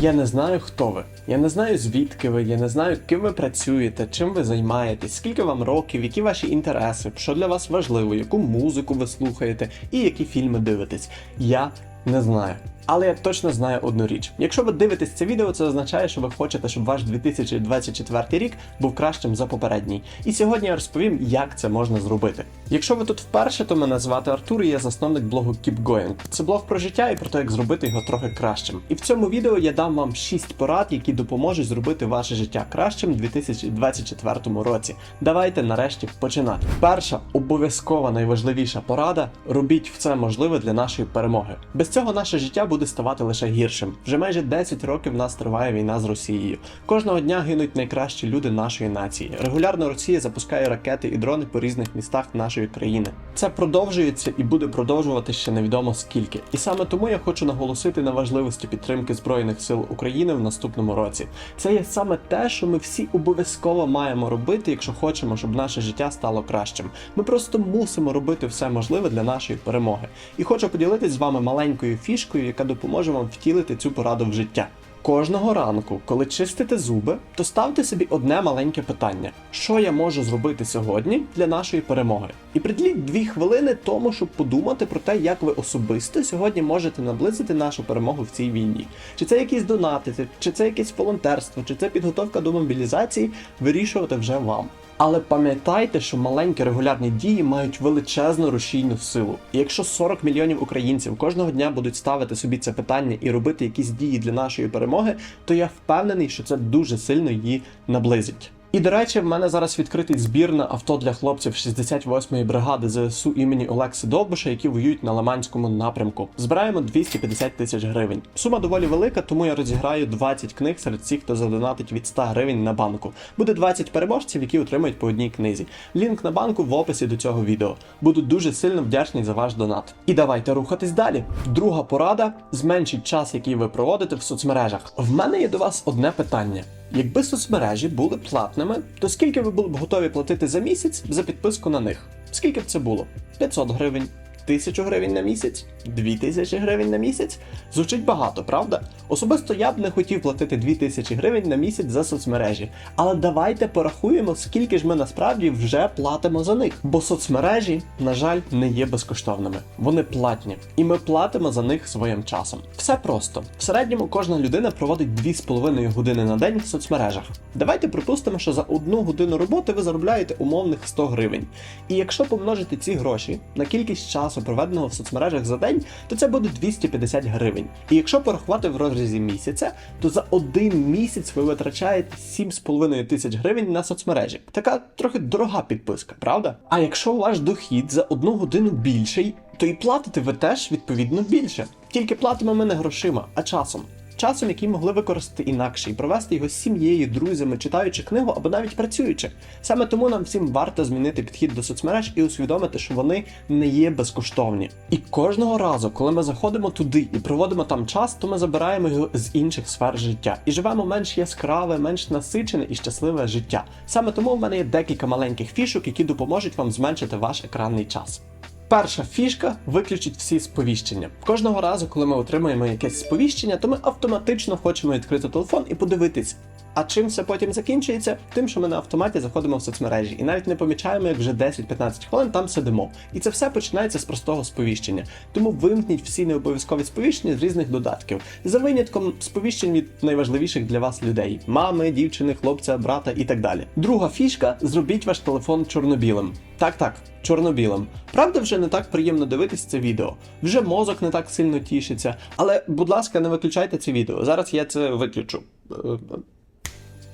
Я не знаю, хто ви. Я не знаю, звідки ви, я не знаю, ким ви працюєте, чим ви займаєтесь, скільки вам років, які ваші інтереси, що для вас важливо, яку музику ви слухаєте і які фільми дивитесь. Я не знаю. Але я точно знаю одну річ: якщо ви дивитесь це відео, це означає, що ви хочете, щоб ваш 2024 рік був кращим за попередній. І сьогодні я розповім, як це можна зробити. Якщо ви тут вперше, то мене звати Артур, і я засновник блогу Keep Going. Це блог про життя і про те, як зробити його трохи кращим. І в цьому відео я дам вам 6 порад, які допоможуть зробити ваше життя кращим у 2024 році. Давайте нарешті починати. Перша обов'язкова найважливіша порада: робіть все можливе для нашої перемоги. Без цього наше життя буде ставати лише гіршим. Вже майже 10 років в нас триває війна з Росією. Кожного дня гинуть найкращі люди нашої нації. Регулярно Росія запускає ракети і дрони по різних містах нашої країни. Це продовжується і буде продовжувати ще невідомо скільки. І саме тому я хочу наголосити на важливості підтримки Збройних сил України в наступному році. Це є саме те, що ми всі обов'язково маємо робити, якщо хочемо, щоб наше життя стало кращим. Ми просто мусимо робити все можливе для нашої перемоги. І хочу поділитись з вами маленькою фішкою, яка допоможе вам втілити цю пораду в життя. Кожного ранку, коли чистите зуби, то ставте собі одне маленьке питання: що я можу зробити сьогодні для нашої перемоги? І приділіть дві хвилини тому, щоб подумати про те, як ви особисто сьогодні можете наблизити нашу перемогу в цій війні. Чи це якісь донати, чи це якесь волонтерство, чи це підготовка до мобілізації, вирішувати вже вам. Але пам'ятайте, що маленькі регулярні дії мають величезну рушійну силу. І якщо 40 мільйонів українців кожного дня будуть ставити собі це питання і робити якісь дії для нашої перемоги, то я впевнений, що це дуже сильно її наблизить. І до речі, в мене зараз відкритий збір на авто для хлопців 68-ї бригади ЗСУ імені Олекси Довбуша, які воюють на Лиманському напрямку. Збираємо 250 тисяч гривень. Сума доволі велика, тому я розіграю 20 книг серед всіх, хто задонатить від 100 гривень на банку. Буде 20 переможців, які отримають по одній книзі. Лінк на банку в описі до цього відео. Буду дуже сильно вдячний за ваш донат. І давайте рухатись далі. Друга порада: зменшіть час, який ви проводите в соцмережах. В мене є до вас одне питання. Якби соцмережі були платними, то скільки ви були б готові платити за місяць за підписку на них? Скільки б це було? 500 гривень, 1000 гривень на місяць, 2000 гривень на місяць? Звучить багато, правда? Особисто я б не хотів платити 2000 гривень на місяць за соцмережі. Але давайте порахуємо, скільки ж ми насправді вже платимо за них. Бо соцмережі, на жаль, не є безкоштовними. Вони платні. І ми платимо за них своїм часом. Все просто. В середньому кожна людина проводить 2,5 години на день в соцмережах. Давайте припустимо, що за одну годину роботи ви заробляєте умовних 100 гривень. І якщо помножити ці гроші на кількість часу, проведеного в соцмережах за день, то це буде 250 гривень. І якщо порахувати в розрізі місяця, то за один місяць ви витрачаєте 7,5 тисяч гривень на соцмережі. Така трохи дорога підписка, правда? А якщо ваш дохід за одну годину більший, то і платите ви теж відповідно більше. Тільки платимо ми не грошима, а часом. Часом, який могли використати інакше і провести його з сім'єю, друзями, читаючи книгу або навіть працюючи. Саме тому нам всім варто змінити підхід до соцмереж і усвідомити, що вони не є безкоштовні. І кожного разу, коли ми заходимо туди і проводимо там час, то ми забираємо його з інших сфер життя і живемо менш яскраве, менш насичене і щасливе життя. Саме тому в мене є декілька маленьких фішок, які допоможуть вам зменшити ваш екранний час. Перша фішка виключить всі сповіщення. Кожного разу, коли ми отримаємо якесь сповіщення, то ми автоматично хочемо відкрити телефон і подивитись. А чим все потім закінчується? Тим, що ми на автоматі заходимо в соцмережі і навіть не помічаємо, як вже 10-15 хвилин там сидимо. І це все починається з простого сповіщення. Тому вимкніть всі необов'язкові сповіщення з різних додатків, за винятком сповіщень від найважливіших для вас людей: мами, дівчини, хлопця, брата і так далі. Друга фішка зробіть ваш телефон чорно-білим. Так, так, чорно-білим. Правда, вже не так приємно дивитись це відео. Вже мозок не так сильно тішиться. Але, будь ласка, не виключайте це відео. Зараз я це виключу.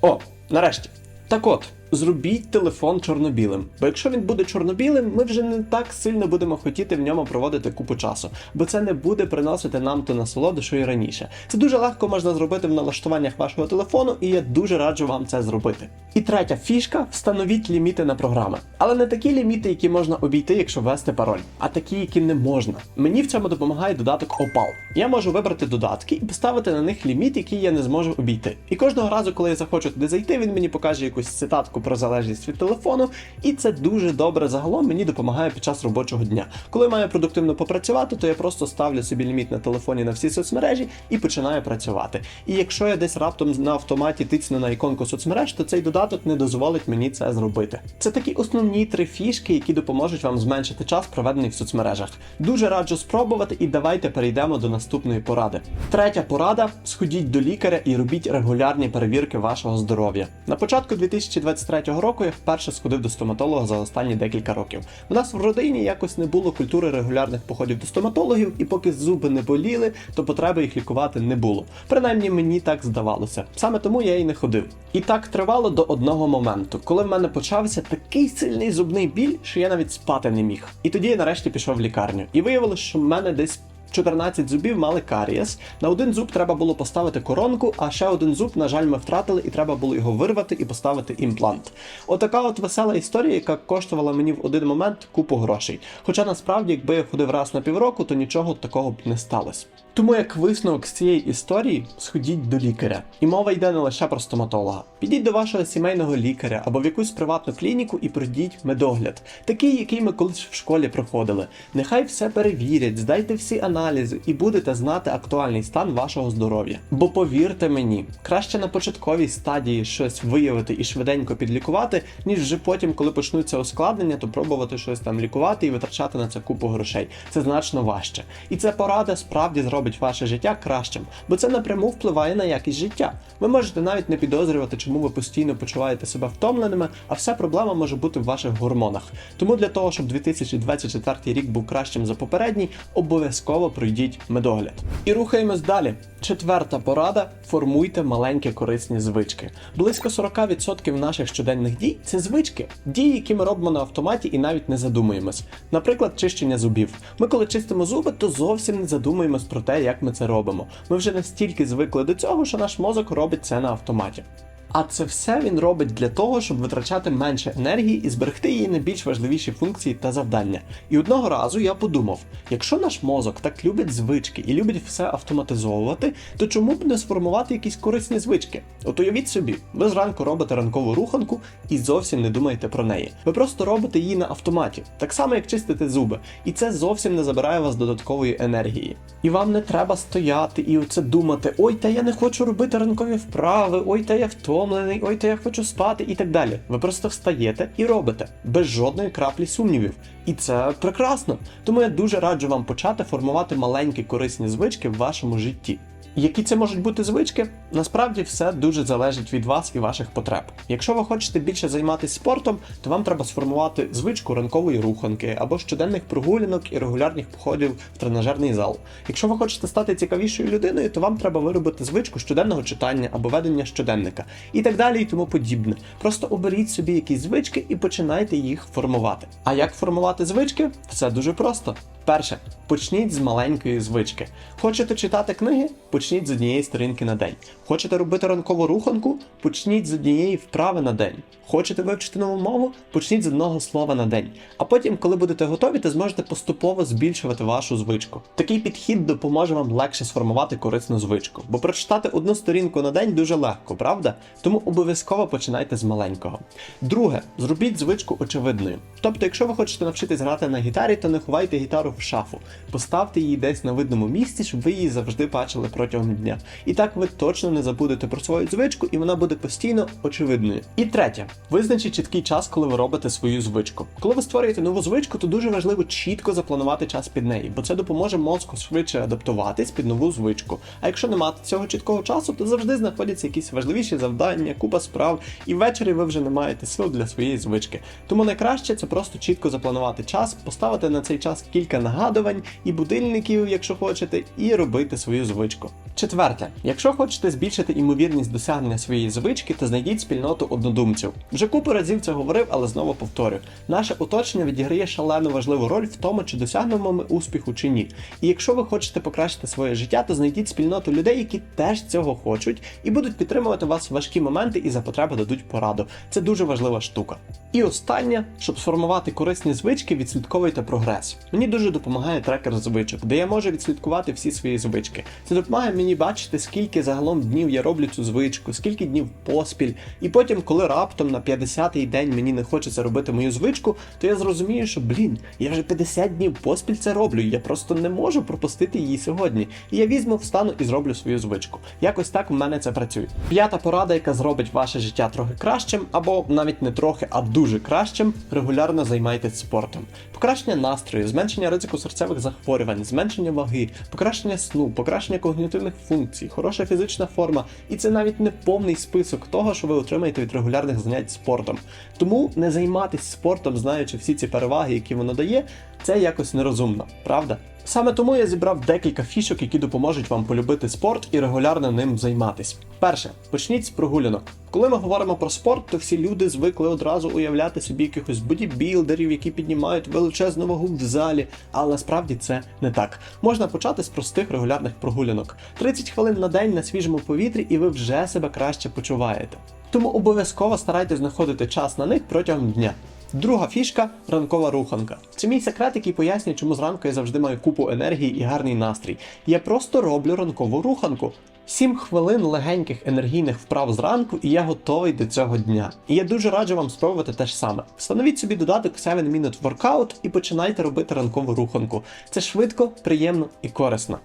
О, нарешті. Так от, зробіть телефон чорно-білим. Бо якщо він буде чорно-білим, ми вже не так сильно будемо хотіти в ньому проводити купу часу, бо це не буде приносити нам ту насолоду, що і раніше. Це дуже легко можна зробити в налаштуваннях вашого телефону, і я дуже раджу вам це зробити. І третя фішка встановіть ліміти на програми. Але не такі ліміти, які можна обійти, якщо ввести пароль, а такі, які не можна. Мені в цьому допомагає додаток Opal. Я можу вибрати додатки і поставити на них ліміт, який я не зможу обійти. І кожного разу, коли я захочу туди зайти, він мені покаже якусь цитатку про залежність від телефону, і це дуже добре загалом мені допомагає під час робочого дня. Коли маю продуктивно попрацювати, то я просто ставлю собі ліміт на телефоні на всі соцмережі і починаю працювати. І якщо я десь раптом на автоматі тицну на іконку соцмереж, то цей додаток не дозволить мені це зробити. Це такі основні три фішки, які допоможуть вам зменшити час, проведений в соцмережах. Дуже раджу спробувати, і давайте перейдемо до наступної поради. Третя порада: сходіть до лікаря і робіть регулярні перевірки вашого здоров'я. На початку 2023 року я вперше сходив до стоматолога за останні декілька років. У нас в родині якось не було культури регулярних походів до стоматологів, і поки зуби не боліли, то потреби їх лікувати не було. Принаймні мені так здавалося. Саме тому я і не ходив. І так тривало до одного моменту, коли в мене почався такий сильний зубний біль, що я навіть спати не міг. І тоді я нарешті пішов в лікарню. І виявилося, що в мене десь 14 зубів мали карієс. На один зуб треба було поставити коронку, а ще один зуб, на жаль, ми втратили, і треба було його вирвати і поставити імплант. Отака от весела історія, яка коштувала мені в один момент купу грошей. Хоча насправді, якби я ходив раз на півроку, то нічого такого б не сталося. Тому як висновок з цієї історії, сходіть до лікаря. І мова йде не лише про стоматолога. Підіть до вашого сімейного лікаря або в якусь приватну клініку і пройдіть медогляд, такий, який ми колись в школі проходили. Нехай все перевірять, здайте всі аналізи і будете знати актуальний стан вашого здоров'я. Бо повірте мені, краще на початковій стадії щось виявити і швиденько підлікувати, ніж вже потім, коли почнуться ускладнення, то пробувати щось там лікувати і витрачати на це купу грошей. Це значно важче. І ця порада справді зробить ваше життя кращим, бо це напряму впливає на якість життя. Ви можете навіть не підозрювати, чому ви постійно почуваєте себе втомленими, а вся проблема може бути в ваших гормонах. Тому для того, щоб 2024 рік був кращим за попередній, обов'язково пройдіть медогляд. І рухаємось далі. Четверта порада: формуйте маленькі корисні звички. Близько 40% наших щоденних дій це звички, дії, які ми робимо на автоматі і навіть не задумуємось. Наприклад, чищення зубів. Ми, коли чистимо зуби, то зовсім не задумуємось про те, як ми це робимо. Ми вже настільки звикли до цього, що наш мозок робить це на автоматі. А це все він робить для того, щоб витрачати менше енергії і зберегти її на більш важливіші функції та завдання. І одного разу я подумав: якщо наш мозок так любить звички і любить все автоматизовувати, то чому б не сформувати якісь корисні звички? От уявіть собі, ви зранку робите ранкову руханку і зовсім не думаєте про неї. Ви просто робите її на автоматі, так само як чистите зуби, і це зовсім не забирає вас додаткової енергії. І вам не треба стояти і оце думати: ой, та я не хочу робити ранкові вправи, ой, та я втомлений, ой, то я хочу спати і так далі. Ви просто встаєте і робите без жодної краплі сумнівів. І це прекрасно. Тому я дуже раджу вам почати формувати маленькі корисні звички в вашому житті. Які це можуть бути звички? Насправді все дуже залежить від вас і ваших потреб. Якщо ви хочете більше займатися спортом, то вам треба сформувати звичку ранкової руханки або щоденних прогулянок і регулярних походів в тренажерний зал. Якщо ви хочете стати цікавішою людиною, то вам треба виробити звичку щоденного читання або ведення щоденника і так далі, і тому подібне. Просто оберіть собі якісь звички і починайте їх формувати. А як формувати звички? Все дуже просто. Перше, почніть з маленької звички. Хочете читати книги? Почніть з однієї сторінки на день. Хочете робити ранкову руханку? Почніть з однієї вправи на день. Хочете вивчити нову мову? Почніть з одного слова на день. А потім, коли будете готові, то зможете поступово збільшувати вашу звичку. Такий підхід допоможе вам легше сформувати корисну звичку, бо прочитати одну сторінку на день дуже легко, правда? Тому обов'язково починайте з маленького. Друге, зробіть звичку очевидною. Тобто, якщо ви хочете навчитись грати на гітарі, то не ховайте гітару в шафу. Поставте її десь на видному місці, щоб ви її завжди бачили протягом дня. І так ви точно не забудете про свою звичку, і вона буде постійно очевидною. І третє, визначіть чіткий час, коли ви робите свою звичку. Коли ви створюєте нову звичку, то дуже важливо чітко запланувати час під неї, бо це допоможе мозку швидше адаптуватись під нову звичку. А якщо не мати цього чіткого часу, то завжди знаходяться якісь важливіші завдання, купа справ, і ввечері ви вже не маєте сил для своєї звички. Тому найкраще це просто чітко запланувати час, поставити на цей час кілька нагадувань і будильників, якщо хочете, і робити свою звичку. Четверте, якщо хочете збільшити імовірність досягнення своєї звички, то знайдіть спільноту однодумців. Вже купу разів це говорив, але знову повторю. Наше оточення відіграє шалено важливу роль в тому, чи досягнемо ми успіху чи ні. І якщо ви хочете покращити своє життя, то знайдіть спільноту людей, які теж цього хочуть, і будуть підтримувати вас в важкі моменти і за потреби дадуть пораду. Це дуже важлива штука. І останнє, щоб сформувати корисні звички, відслідковуйте прогрес. Мені дуже допомагає трекер звичок, де я можу відслідкувати всі свої звички. Це допомагає мені бачити, скільки загалом днів я роблю цю звичку, скільки днів поспіль. І потім, коли раптом на 50-й день мені не хочеться робити мою звичку, то я зрозумію, що блін, я вже 50 днів поспіль це роблю. Я просто не можу пропустити її сьогодні. І я візьму, встану і зроблю свою звичку. Якось так в мене це працює. П'ята порада, яка зробить ваше життя трохи кращим, або навіть не трохи, а дуже кращим, регулярно займайтесь спортом. Покращення настрою, зменшення ризику серцевих захворювань, зменшення ваги, покращення сну, покращення когнітивних функцій, хороша фізична форма, і це навіть не повний список того, що ви отримаєте від регулярних занять спортом. Тому не займатися спортом, знаючи всі ці переваги, які воно дає, це якось нерозумно, правда? Саме тому я зібрав декілька фішок, які допоможуть вам полюбити спорт і регулярно ним займатись. Перше, почніть з прогулянок. Коли ми говоримо про спорт, то всі люди звикли одразу уявляти собі якихось бодібілдерів, які піднімають величезну вагу в залі, але насправді це не так. Можна почати з простих регулярних прогулянок. 30 хвилин на день на свіжому повітрі, і ви вже себе краще почуваєте. Тому обов'язково старайтесь знаходити час на них протягом дня. Друга фішка ранкова руханка. Це мій секрет, який пояснює, чому зранку я завжди маю купу енергії і гарний настрій. Я просто роблю ранкову руханку. 7 хвилин легеньких енергійних вправ зранку, і я готовий до цього дня. І я дуже раджу вам спробувати те ж саме. Встановіть собі додаток 7 Minute Workout і починайте робити ранкову руханку. Це швидко, приємно і корисно.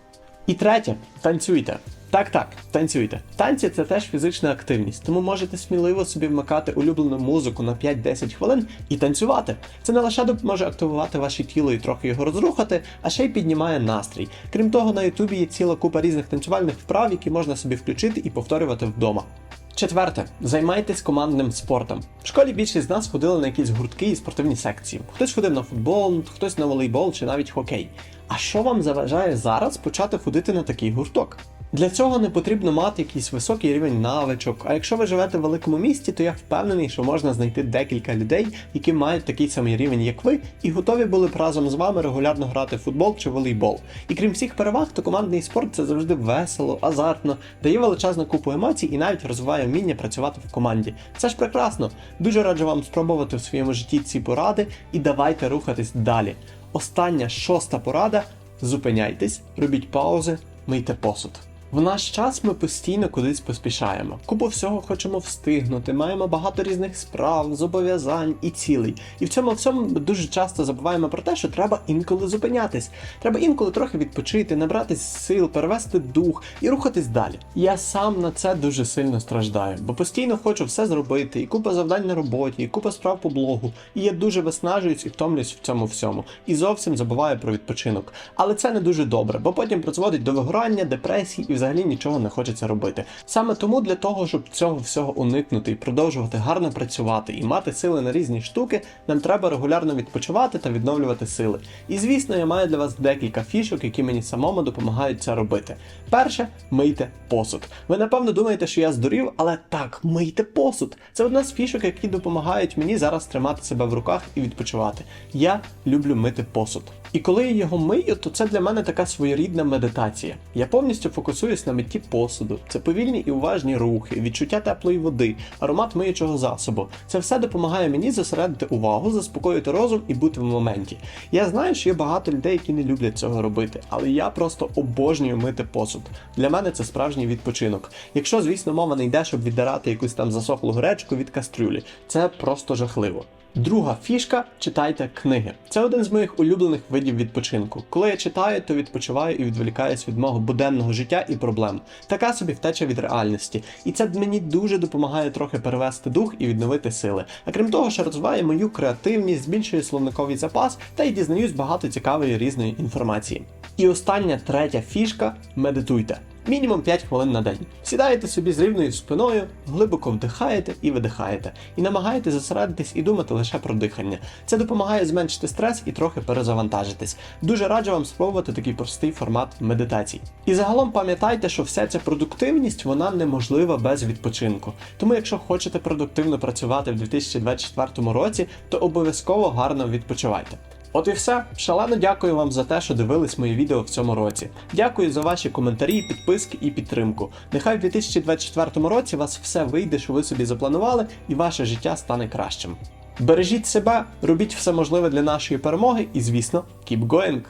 І третє, танцюйте. Так, так, танцюйте. Танці це теж фізична активність, тому можете сміливо собі вмикати улюблену музику на 5-10 хвилин і танцювати. Це не лише допоможе активувати ваше тіло і трохи його розрухати, а ще й піднімає настрій. Крім того, на Ютубі є ціла купа різних танцювальних вправ, які можна собі включити і повторювати вдома. Четверте, займайтесь командним спортом. В школі більшість з нас ходили на якісь гуртки і спортивні секції. Хтось ходив на футбол, хтось на волейбол чи навіть хокей. А що вам заважає зараз почати ходити на такий гурток? Для цього не потрібно мати якийсь високий рівень навичок. А якщо ви живете в великому місті, то я впевнений, що можна знайти декілька людей, які мають такий самий рівень, як ви, і готові були б разом з вами регулярно грати в футбол чи волейбол. І крім всіх переваг, то командний спорт це завжди весело, азартно, дає величезну купу емоцій і навіть розвиває вміння працювати в команді. Це ж прекрасно. Дуже раджу вам спробувати в своєму житті ці поради і давайте рухатись далі. Остання шоста порада: зупиняйтесь, робіть паузи, мийте посуд. В наш час ми постійно кудись поспішаємо. Купу всього хочемо встигнути, маємо багато різних справ, зобов'язань і цілей. І в цьому всьому дуже часто забуваємо про те, що треба інколи зупинятись. Треба інколи трохи відпочити, набратись сил, перевести дух і рухатись далі. Я сам на це дуже сильно страждаю, бо постійно хочу все зробити, і купа завдань на роботі, і купа справ по блогу. І я дуже виснажуюсь і втомлююсь в цьому всьому. І зовсім забуваю про відпочинок. Але це не дуже добре, бо потім призводить до вигорання, депресії і взагалі нічого не хочеться робити. Саме тому для того, щоб цього всього уникнути і продовжувати гарно працювати і мати сили на різні штуки, нам треба регулярно відпочивати та відновлювати сили. І звісно, я маю для вас декілька фішок, які мені самому допомагають це робити. Перше, мийте посуд. Ви напевно думаєте, що я здурів, але так, мийте посуд. Це одна з фішок, які допомагають мені зараз тримати себе в руках і відпочивати. Я люблю мити посуд. І коли я його мию, то це для мене така своєрідна медитація. Я повністю фокусуюсь на митті посуду. Це повільні і уважні рухи, відчуття теплої води, аромат миючого засобу. Це все допомагає мені зосередити увагу, заспокоїти розум і бути в моменті. Я знаю, що є багато людей, які не люблять цього робити, але я просто обожнюю мити посуд. Для мене це справжній відпочинок. Якщо, звісно, мова не йде, щоб віддирати якусь там засохлу гречку від кастрюлі, це просто жахливо. Друга фішка читайте книги. Це один з моїх улюблених видів відпочинку. Коли я читаю, то відпочиваю і відволікаюсь від мого буденного життя і проблем. Така собі втеча від реальності. І це мені дуже допомагає трохи перевести дух і відновити сили. А крім того, що розвиває мою креативність, збільшує словниковий запас та й дізнаюсь багато цікавої різної інформації. І остання третя фішка медитуйте. Мінімум 5 хвилин на день. Сідаєте собі з рівною спиною, глибоко вдихаєте і видихаєте, і намагаєтесь зосередитись і думати лише про дихання. Це допомагає зменшити стрес і трохи перезавантажитись. Дуже раджу вам спробувати такий простий формат медитацій. І загалом пам'ятайте, що вся ця продуктивність вона неможлива без відпочинку. Тому, якщо хочете продуктивно працювати в 2024 році, то обов'язково гарно відпочивайте. От і все. Шалено дякую вам за те, що дивились мої відео в цьому році. Дякую за ваші коментарі, підписки і підтримку. Нехай в 2024 році у вас все вийде, що ви собі запланували, і ваше життя стане кращим. Бережіть себе, робіть все можливе для нашої перемоги і, звісно, keep going!